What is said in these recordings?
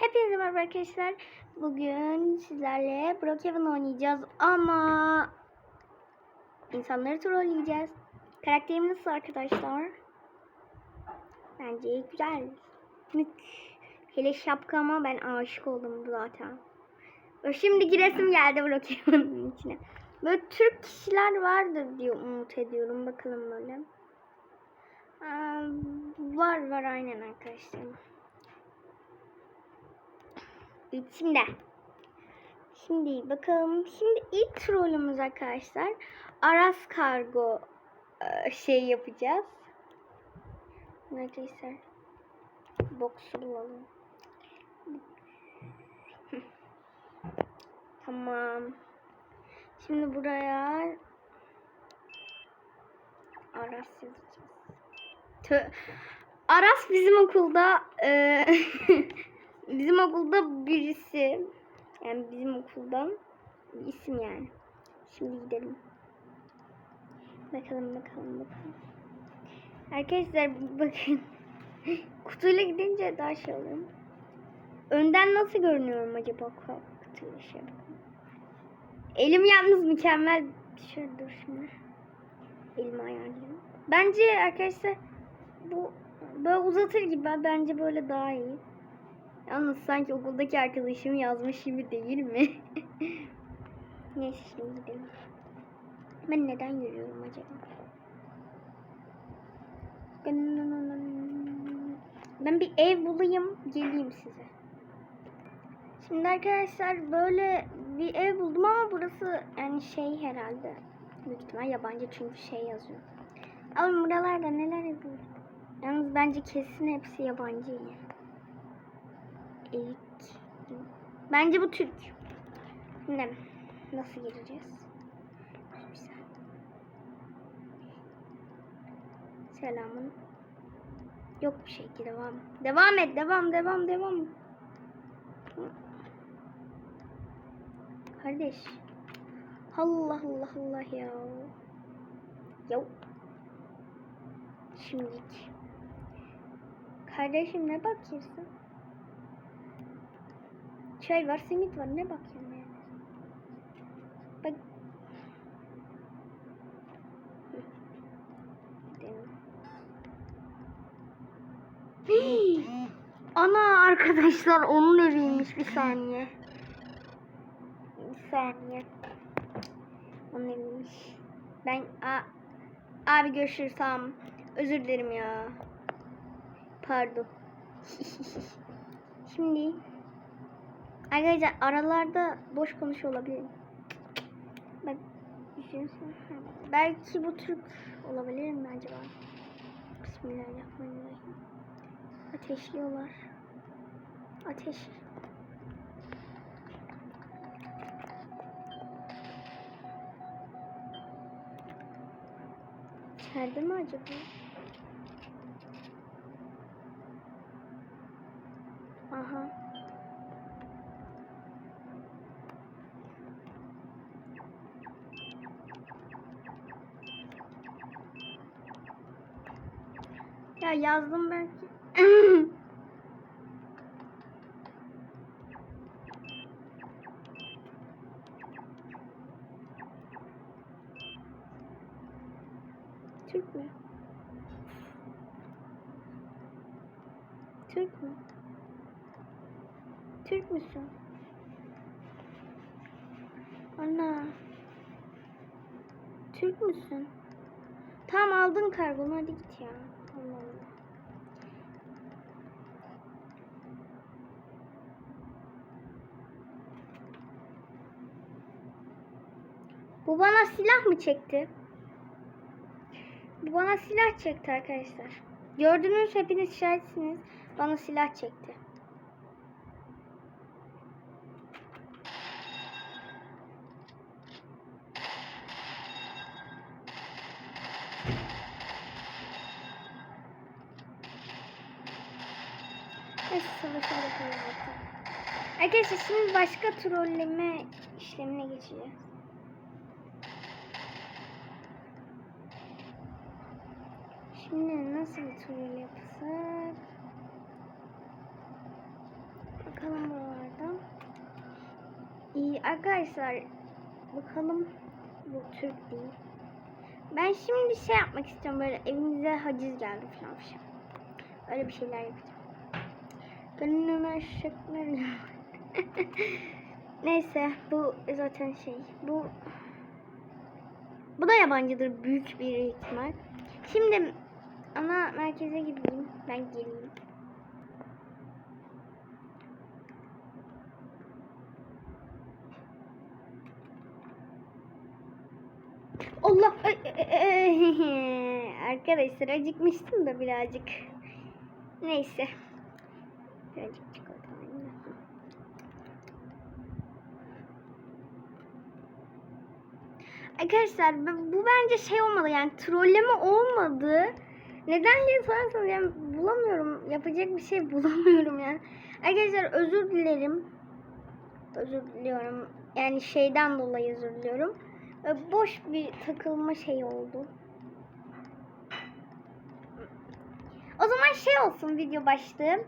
Hepinize merhaba arkadaşlar. Bugün sizlerle Brookhaven oynayacağız ama insanları trolleyeceğiz. Karakterimiz nasıl arkadaşlar? Bence güzel. Mük. Hele şapkama ben aşık oldum zaten. Ve Şimdi resim geldi Brookhaven'ın içine. Böyle Türk kişiler vardır diye umut ediyorum. Bakalım böyle. Aa, var var aynen arkadaşlar. İçimde. Şimdi bakalım. Şimdi ilk trollümüz arkadaşlar. Aras Kargo e, şey yapacağız. Neredeyse. Box'u bulalım. tamam. Şimdi buraya Aras yazacağız. Tö- Aras bizim okulda e, bizim okulda birisi. Yani bizim okuldan bir isim yani. Şimdi gidelim. Bakalım bakalım bakalım. Arkadaşlar bakın. Kutuyla gidince daha şey oluyor. Önden nasıl görünüyorum acaba kutuyla şey bakın. Elim yalnız mükemmel. Şöyle dur şimdi. Elimi ayarlayayım. Bence arkadaşlar bu böyle uzatır gibi bence böyle daha iyi. Yalnız sanki okuldaki arkadaşım yazmış gibi değil mi? Neyse şimdi gidelim. Ben neden yürüyorum acaba? Ben bir ev bulayım, geleyim size. Şimdi arkadaşlar böyle bir ev buldum ama burası yani şey herhalde. Büyük ihtimal yabancı çünkü şey yazıyor. Ama buralarda neler yazıyor? Yalnız bence kesin hepsi yabancı. İlk. Bence bu Türk. Şimdi nasıl gireceğiz? Selamın. Yok bir şey ki devam. Devam et devam devam devam. Kardeş. Allah Allah Allah ya. Yok. Şimdilik. Kardeşim ne bakıyorsun? Çay var, simit var. Ne bakıyorsun yani? Bak. Ana arkadaşlar onun eviymiş bir saniye. Bir saniye. Onun eviymiş. Ben a, abi görüşürüz. Özür dilerim ya. Pardon. Şimdi arkadaşlar aralarda boş konuşuyor olabilirim. Bak. Belki bu Türk olabilir mi acaba? Bismillahirrahmanirrahim. Ateşliyorlar. Ateş. İçeride mi acaba? Aha. Ya yazdım belki. Türk mü? Türk mü? Türk müsün? Ana. Türk müsün? Tamam aldın kargonu hadi git ya. Allah Allah. Bu bana silah mı çekti? Bu bana silah çekti arkadaşlar. Gördünüz hepiniz şahitsiniz. Bana silah çekti. Neyse. Arkadaşlar şimdi başka trolleme işlemine geçeceğiz. Şimdi nasıl bir troll yapsak? Bakalım buralarda. İyi arkadaşlar. Bakalım. Bu Türk değil. Ben şimdi şey yapmak istiyorum böyle evimize haciz geldi falan filan. Öyle bir şeyler yapacağım. Gönlüme eşekler Neyse bu zaten şey. Bu bu da yabancıdır büyük bir ihtimal. Şimdi ana merkeze gideyim. Ben geleyim. Allah! Arkadaşlar acıkmıştım da birazcık. Neyse. Birazcık çikolata. Arkadaşlar bu bence şey olmadı yani trolleme olmadı. Neden diye sorarsanız yani bulamıyorum. Yapacak bir şey bulamıyorum yani. Arkadaşlar özür dilerim. Özür diliyorum. Yani şeyden dolayı özür diliyorum. Boş bir takılma şey oldu. O zaman şey olsun video başlığı.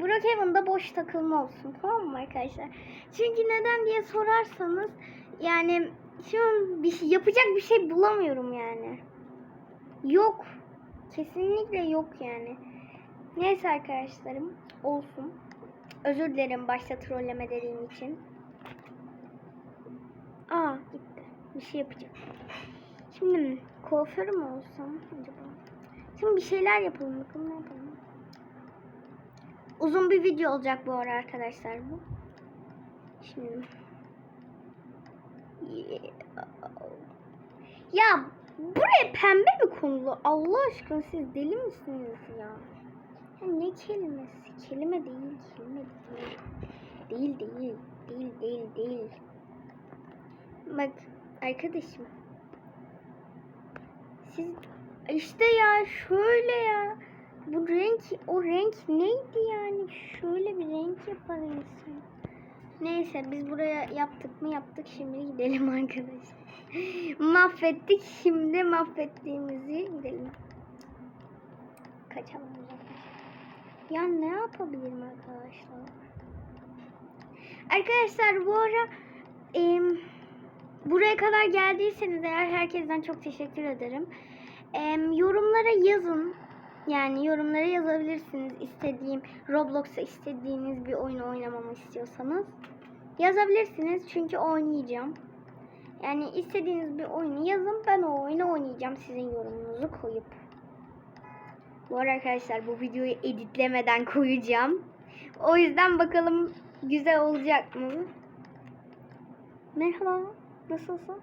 Brookhaven'da boş takılma olsun tamam mı arkadaşlar? Çünkü neden diye sorarsanız yani şu an bir şey, yapacak bir şey bulamıyorum yani. Yok. Kesinlikle yok yani. Neyse arkadaşlarım olsun. Özür dilerim başta trolleme dediğim için. Aa gitti. Bir şey yapacağım. Şimdi kuaför mü olsam acaba? Şimdi bir şeyler yapalım bakalım ne yapalım. Uzun bir video olacak bu ara arkadaşlar bu. Şimdi ya buraya pembe mi konulu? Allah aşkına siz deli misiniz ya? ya ne kelimesi? Kelime değil, kelime değil. Değil, değil, değil, değil, değil. Bak arkadaşım. Siz işte ya şöyle ya. Bu renk, o renk neydi yani? Şöyle bir renk yapar insan. Neyse biz buraya yaptık mı yaptık şimdi gidelim arkadaşlar. Mahvettik şimdi mahvettiğimizi gidelim. Kaçalım. Ya ne yapabilirim arkadaşlar? Arkadaşlar bu ara em, buraya kadar geldiyseniz eğer herkesten çok teşekkür ederim. Em, yorumlara yazın. Yani yorumlara yazabilirsiniz istediğim Roblox'a istediğiniz bir oyunu oynamamı istiyorsanız. Yazabilirsiniz çünkü oynayacağım. Yani istediğiniz bir oyunu yazın ben o oyunu oynayacağım sizin yorumunuzu koyup. Bu arada arkadaşlar bu videoyu editlemeden koyacağım. O yüzden bakalım güzel olacak mı? Merhaba. Nasılsın?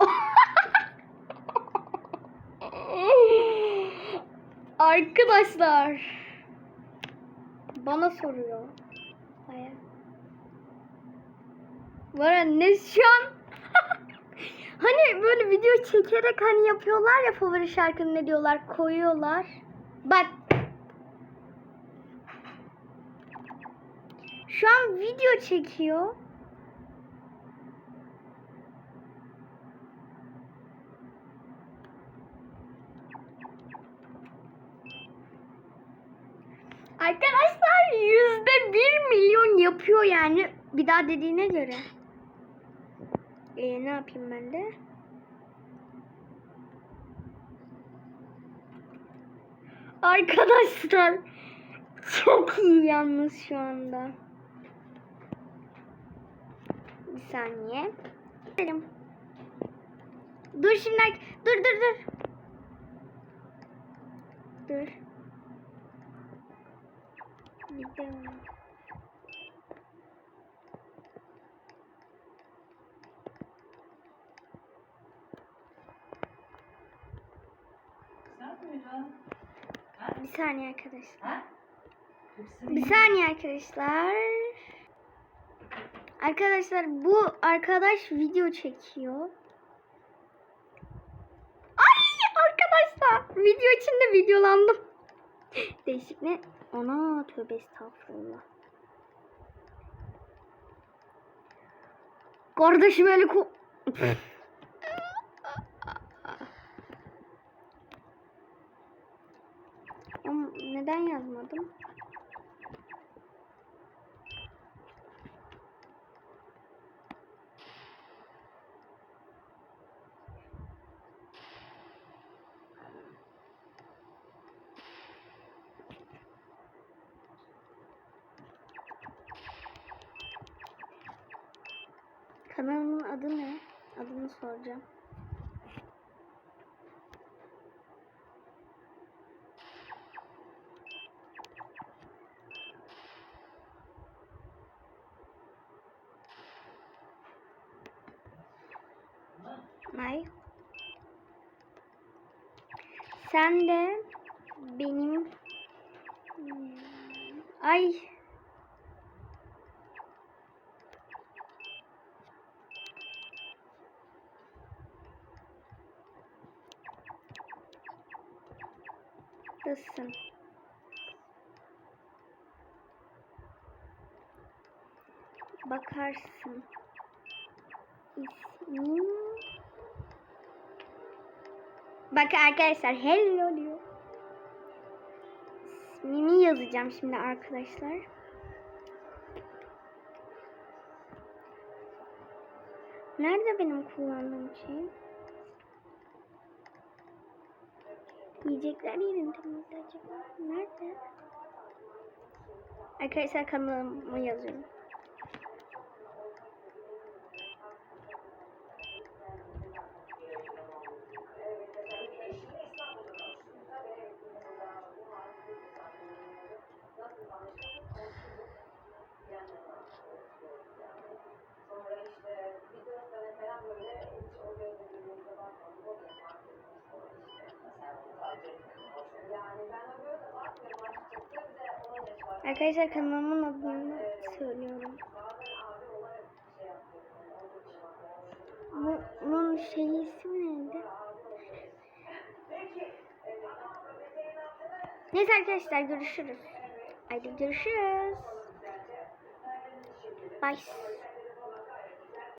Arkadaşlar. Bana soruyor. Hayır. Var ne şu an? hani böyle video çekerek hani yapıyorlar ya favori şarkını ne diyorlar koyuyorlar. Bak. Şu an video çekiyor. Arkadaşlar yüzde bir milyon yapıyor yani. Bir daha dediğine göre. Ee, ne yapayım ben de? Arkadaşlar çok iyi yalnız şu anda. Bir saniye. Gidelim. Dur şimdi. Dur dur dur. Dur. Bir saniye arkadaşlar. Bir saniye arkadaşlar. Arkadaşlar bu arkadaş video çekiyor. Ay arkadaşlar video içinde videolandım. Değişik ne? Ana tövbe estağfurullah. Kardeşim eli ko... neden yazmadım? Kanalımın adı ne? Adını soracağım. Ay. Sen de benim ay Nasılsın? Bakarsın. İsmim Bak arkadaşlar hello diyor. İsmimi yazacağım şimdi arkadaşlar. Nerede benim kullandığım şey? Yiyecekler miydi acaba? Nerede? Arkadaşlar kanalımı yazıyorum. Arkadaşlar kanalımın adını söylüyorum. Bu, bunun şeyi ismi neydi? Neyse arkadaşlar görüşürüz. Haydi görüşürüz. Bye.